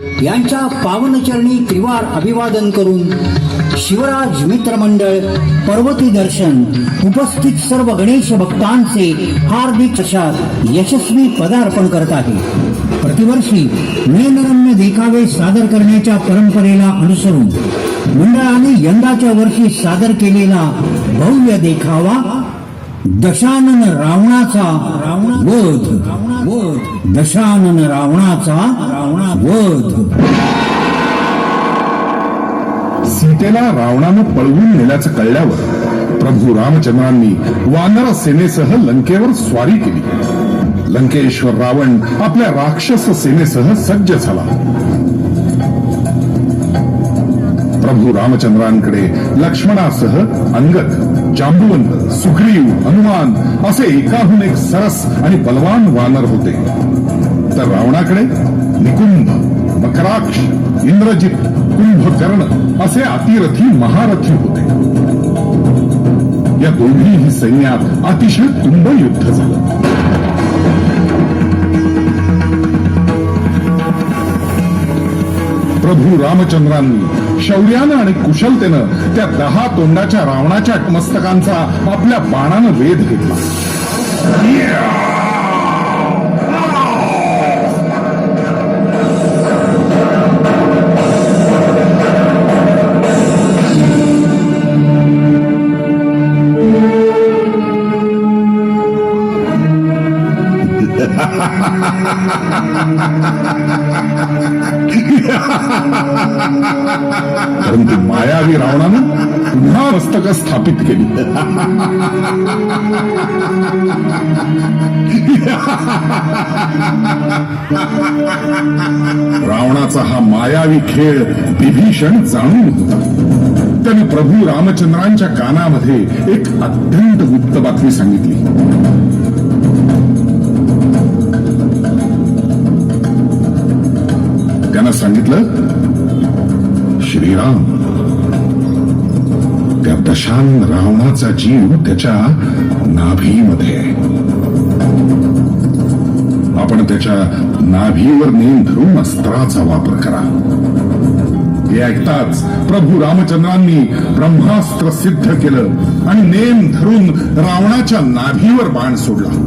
यांच्या पावनचरणी त्रिवार अभिवादन करून शिवराज मित्र मंडळ पर्वती दर्शन उपस्थित सर्व गणेश भक्तांचे हार्दिक प्रसाद यशस्वी पदार्पण करत आहे. प्रतिवर्षी नयनरम्य देखावे सादर करण्याच्या परंपरेला अनुसरून मंडळाने यंदाच्या वर्षी सादर केलेला भव्य देखावा दशानन रावणाचा वध वध. दशानन रावणाचा रावणा वध. सीतेला रावणानं पळवून नेल्याचं कळल्यावर प्रभू रामचंद्रांनी वानर सेनेसह लंकेवर स्वारी केली. लंकेश्वर रावण आपल्या राक्षस सेनेसह सज्ज झाला. प्रभू रामचंद्रांकडे लक्ष्मणासह अंगद जांबुवंत सुग्रीव हनुमान असे एकाहून एक सरस आणि बलवान वानर होते. तर रावणाकडे निकुंभ मकराक्ष इंद्रजित कुंभकर्ण असे अतिरथी महारथी होते. या दोन्हीही सैन्यात अतिशय तुंब युद्ध झालं. प्रभू रामचंद्रांनी शौर्यानं आणि कुशलतेनं त्या दहा तोंडाच्या रावणाच्या मस्तकांचा आपल्या बाणानं वेध घेतला. परंतु मायावी रावणानं पुन्हा मस्तक स्थापित केली. रावणाचा हा मायावी खेळ विभीषण जाणून होता. त्याने प्रभू रामचंद्रांच्या कानामध्ये एक अत्यंत गुप्त बातमी सांगितली. सांगितलं? श्रीराम त्या दशान रावणाचा जीव त्याच्या नाभीमध्ये आपण त्याच्या नाभीवर नेम धरून अस्त्राचा वापर करा. हे ऐकताच प्रभू रामचंद्रांनी ब्रह्मास्त्र सिद्ध केलं आणि नेम धरून रावणाच्या नाभीवर बाण सोडला.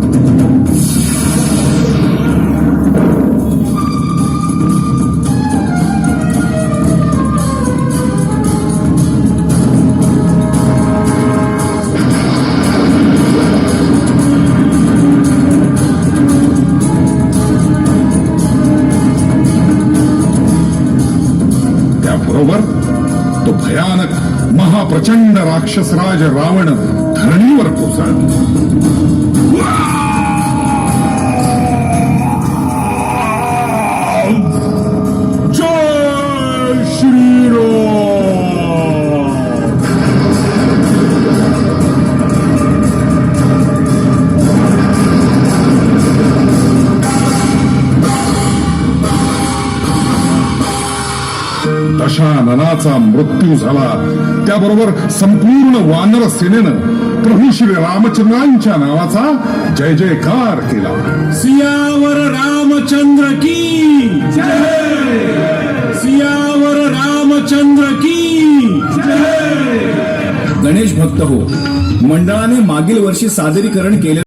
त्याबरोबर तो भयानक महाप्रचंड राक्षसराज रावण धरणीवर कोसळला. दशाननाचा मृत्यू झाला. त्याबरोबर संपूर्ण वानर सेनेनं प्रभू श्री रामचंद्रांच्या नावाचा जय जयकार केला. सियावर रामचंद्र की सियावर रामचंद्र की गणेश भक्त हो मंडळाने मागील वर्षी सादरीकरण केले